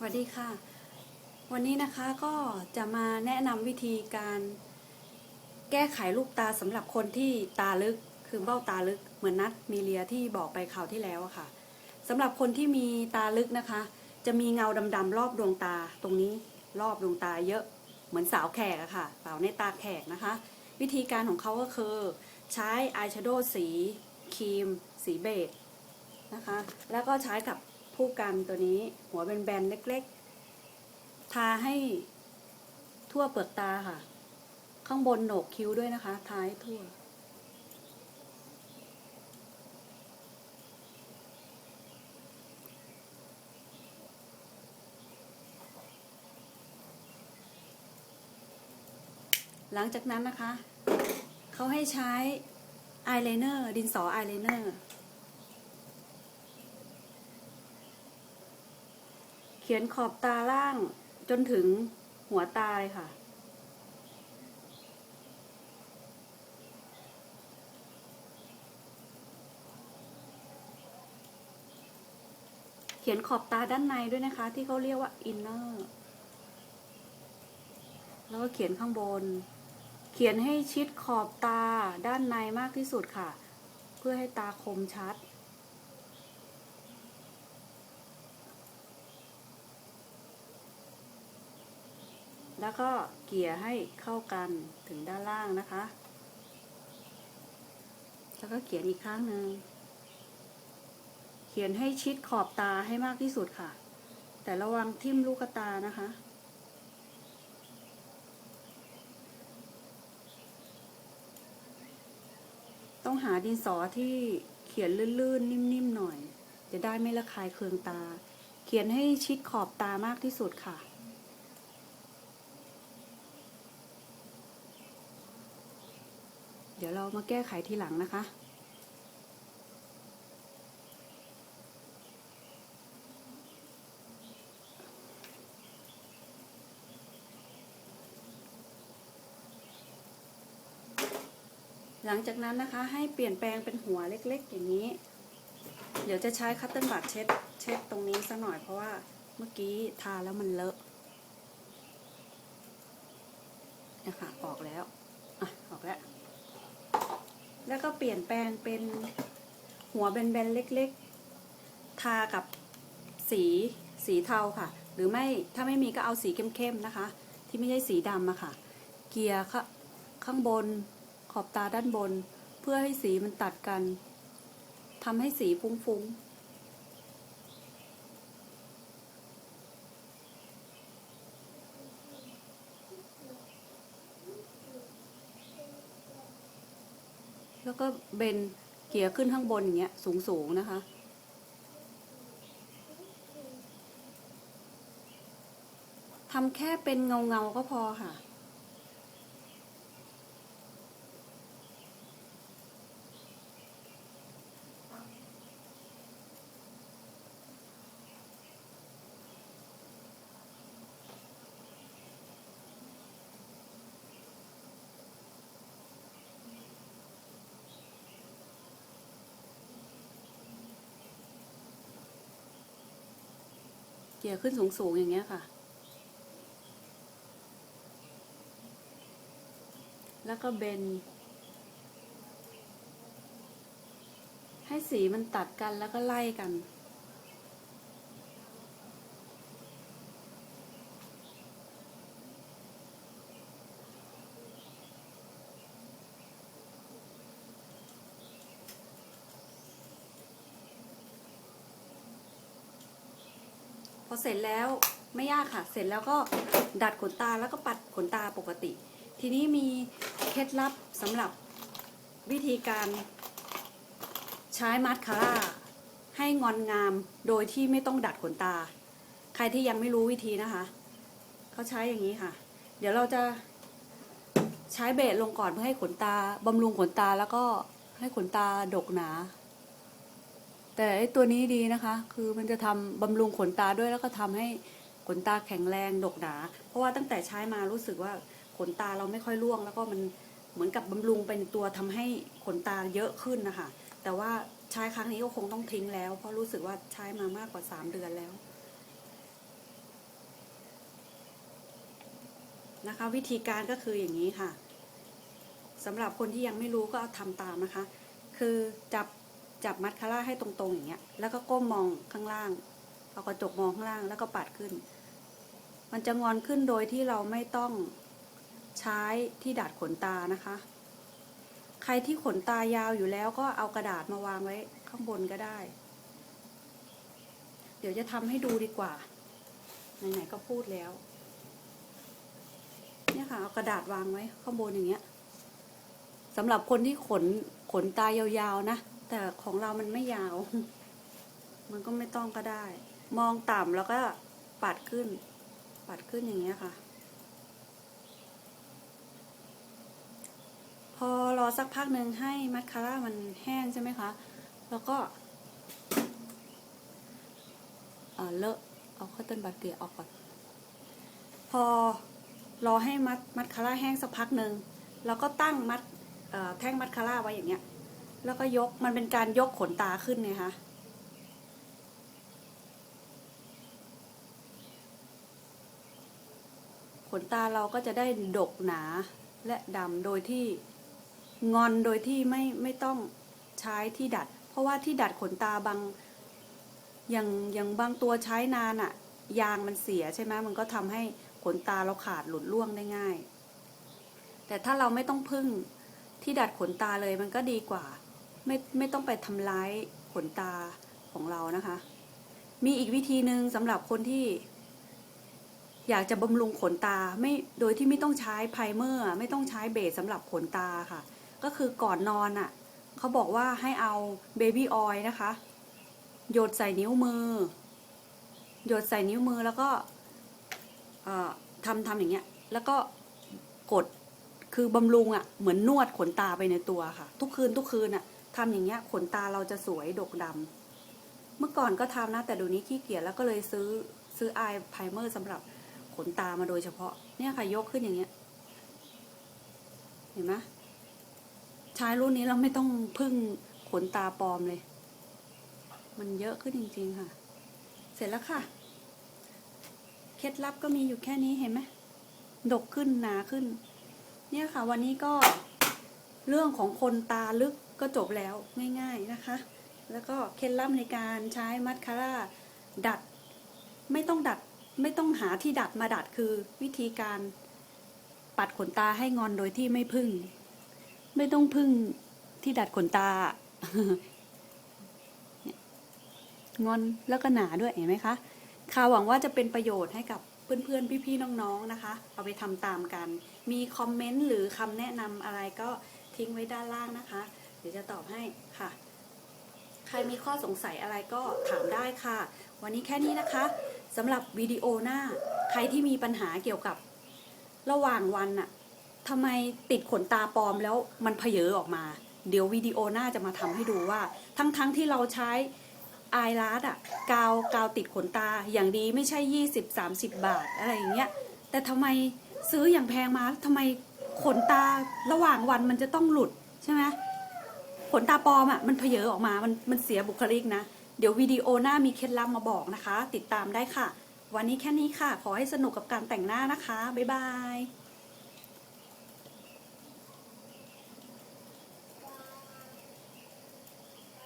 สวัสดีค่ะ วันนี้นะคะก็จะมาแนะนำวิธีการแก้ไขลูกตาสำหรับคนที่ตาลึกคือเบ้าตาลึกเหมือนนัดมีเลียที่บอกไปคราวที่แล้วอะค่ะสำหรับคนที่มีตาลึกนะคะ จะมีเงาดำๆรอบดวงตาตรงนี้รอบดวงตาเยอะเหมือนสาวแขกอะค่ะสาวในตาแขกนะคะ วิธีการของเขาก็คือใช้อายแชโดว์สีครีม สีเบจนะคะ แล้วก็ใช้กับ ผู้กันตัวนี้ หัวเป็นแบนๆเล็กๆ ทาให้ทั่วเปลือกตาค่ะ ข้างบนโหนกคิ้วด้วยนะคะทาให้ทั่ว หลังจากนั้นนะคะ เขาให้ใช้อายไลเนอร์ดินสออายไลเนอร์ ขียนขอบตาล่างจนถึงหัวตาเลยค่ะ เขียนขอบตาด้านในด้วยนะคะ ที่เขาเรียกว่าอินเนอร์ แล้วก็เขียนข้างบน เขียนให้ชิดขอบตาด้านในมากที่สุดค่ะ เพื่อให้ตาคมชัด แล้วก็เกี่ยให้เข้ากันถึงด้านล่างนะคะ แล้วก็เขียนอีกข้างหนึ่ง เขียนให้ชิดขอบตาให้มากที่สุดค่ะ แต่ระวังทิ่มลูกตานะคะ ต้องหาดินสอที่เขียนลื่นๆ นิ่มๆ หน่อย จะได้ไม่ระคายเคืองตา เขียนให้ชิดขอบตามากที่สุดค่ะ เดี๋ยวเรามาแก้ไขทีหลังนะคะ หลังจากนั้นนะคะให้เปลี่ยนแปลงเป็นหัวเล็กๆ อย่างนี้ เดี๋ยวจะใช้คัตเติ้ลบัตเช็ดเช็ดตรงนี้สักหน่อยเพราะว่าเมื่อกี้ทาแล้วมันเลอะนะคะออกแล้ว อะ ออกแล้ว แล้วก็เปลี่ยนแปลงเป็นหัวแบนๆเล็กๆ ทากับสีสีเทาค่ะ หรือไม่ถ้าไม่มีก็เอาสีเข้มๆนะคะ ที่ไม่ใช่สีดำอะค่ะ เกียร์ข้าข้างบนขอบตาด้านบน เพื่อให้สีมันตัดกันทำให้สีฟุ้งๆ แล้วก็เบนเกี่ยขึ้นข้างบนอย่างเงี้ยสูงสูงนะคะ ทำแค่เป็นเงาเงาก็พอค่ะ เกี่ยขึ้นสูงๆอย่างเงี้ยค่ะ แล้วก็เบน ให้สีมันตัดกันแล้วก็ไล่กัน พอเสร็จแล้วไม่ยากค่ะ เสร็จแล้วก็ดัดขนตาแล้วก็ปัดขนตาปกติ ทีนี้มีเคล็ดลับสำหรับวิธีการใช้มาสคาร่าให้งอนงามโดยที่ไม่ต้องดัดขนตา ใครที่ยังไม่รู้วิธีนะคะ เขาใช้อย่างนี้ค่ะ เดี๋ยวเราจะใช้เบสลงก่อนเพื่อให้ขนตาบำรุงขนตาแล้วก็ให้ขนตาดกหนา แต่ไอ้ตัวนี้ดีนะคะ คือมันจะทำบำรุงขนตาด้วยแล้วก็ทำให้ขนตาแข็งแรงดกหนา เพราะว่าตั้งแต่ใช้มารู้สึกว่าขนตาเราไม่ค่อยร่วง แล้วก็มันเหมือนกับบำรุงเป็นตัวทำให้ขนตาเยอะขึ้นนะคะ แต่ว่าใช้ครั้งนี้ก็คงต้องทิ้งแล้ว เพราะรู้สึกว่าใช้มามากกว่า 3 เดือนแล้วนะคะ วิธีการก็คืออย่างนี้ค่ะสำหรับคนที่ยังไม่รู้ก็ทำตามนะคะ คือจับ จับมัดคาร่าให้ตรงๆอย่างเงี้ย แล้วก็ก้มมองข้างล่าง เอากระจกมองข้างล่างแล้วก็ปัดขึ้น มันจะงอนขึ้นโดยที่เราไม่ต้องใช้ที่ดัดขนตานะคะ ใครที่ขนตายาวอยู่แล้วก็เอากระดาษมาวางไว้ข้างบนก็ได้ เดี๋ยวจะทำให้ดูดีกว่า ไหนๆก็พูดแล้ว เนี่ยค่ะเอากระดาษวางไว้ข้างบนอย่างเงี้ยสำหรับคนที่ขนขนตายาวๆนะ แต่ของเรามันไม่ยาว มันก็ไม่ต้องก็ได้ มองต่ำแล้วก็ปัดขึ้น ปัดขึ้นอย่างเงี้ยค่ะ พอรอสักพักหนึ่งให้มัสคาร่ามันแห้งใช่ไหมคะ แล้วก็เออเลอะเอาคอตเทนบัตเตียออกก่อน พอรอให้มัดมัดคาร่าแห้งสักพักหนึ่งเราก็ตั้งมัดแท่งมัดคาร่าไว้อย่างเงี้ย แล้วก็ยกมันเป็นการยกขนตาขึ้นไงคะขนตาเราก็จะได้ดกหนาและดำโดยที่งอนโดยที่ไม่ไม่ต้องใช้ที่ดัด เพราะว่าที่ดัดขนตาบางอย่างอย่างบางตัวใช้นานอะยางมันเสียใช่ไหมมันก็ทำให้ขนตาเราขาดหลุดร่วงได้ง่าย แต่ถ้าเราไม่ต้องพึ่งที่ดัดขนตาเลยมันก็ดีกว่า ไม่ไม่ต้องไปทำร้ายขนตาของเรานะคะ มีอีกวิธีหนึ่งสำหรับคนที่ อยากจะบำรุงขนตาไม่โดยที่ไม่ต้องใช้ไพรเมอร์ไม่ต้องใช้เบสสำหรับขนตาค่ะ ก็คือก่อนนอนอะเขาบอกว่าให้เอาเบบี้ออยล์นะคะ หยดใส่นิ้วมือ หยดใส่นิ้วมือแล้วก็ทำทำอย่างเงี้ย แล้วก็กดคือบำรุงอะเหมือนนวดขนตาไปในตัวค่ะ ทุกคืนทุกคืนอะ ทำอย่างเงี้ยขนตาเราจะสวยดกดำเมื่อก่อนก็ทำนะ แต่เดี๋ยวนี้ขี้เกียจแล้วก็เลยซื้อซื้อไอไพรเมอร์สำหรับขนตามาโดยเฉพาะ เนี่ยค่ะยกขึ้นอย่างเงี้ย เห็นไหมใช้รุ่นนี้เราไม่ต้องพึ่งขนตาปลอมเลย มันเยอะขึ้นจริง ๆ ค่ะ เสร็จแล้วค่ะ เคล็ดลับก็มีอยู่แค่นี้เห็นไหมดกขึ้นหนาขึ้น เนี่ยค่ะ วันนี้ก็เรื่องของคนตาลึก ก็จบแล้วง่ายๆนะคะ แล้วก็เคล็ดลับในการใช้มัสคาร่าดัดไม่ต้องดัดไม่ต้องหาที่ดัดมาดัดคือวิธีการปัดขนตาให้งอนโดยที่ไม่พึ่ง ไม่ต้องพึ่งที่ดัดขนตางอนแล้วก็หนาด้วยเห็นไหมคะค่ะหวังว่าจะเป็นประโยชน์ให้กับเพื่อนๆ พี่ๆ น้องๆ นะคะ เอาไปทำตามกัน มีคอมเมนต์หรือคำแนะนำอะไรก็ทิ้งไว้ด้านล่างนะคะ ดี๋ยวจะตอบให้ค่ะ ใครมีข้อสงสัยอะไรก็ถามได้ค่ะ วันนี้แค่นี้นะคะสำหรับวิดีโอหน้า ใครที่มีปัญหาเกี่ยวกับระหว่างวันอะทำไมติดขนตาปลอมแล้วมันเพเยอออกมา เดี๋ยววิดีโอหน้าจะมาทำให้ดูว่า ทั้งๆทที่เราใช้ไอลาสอะกาวกาวติดขนตาอย่างดีไม่ใช่ 20-30 บาทอะไรอย่างเงี้ยแต่ทำไมซื้ออย่างแพงมาทำไมขนตาระหว่างวันมันจะต้องหลุดใช่ไหม ขนตาปลอมอะมันเพเยอออกมา มันมันเสียบุคลิกนะ เดี๋ยววิดีโอหน้ามีเคล็ดลับมาบอกนะคะ ติดตามได้ค่ะ วันนี้แค่นี้ค่ะ ขอให้สนุกกับการแต่งหน้านะคะ บ๊ายบาย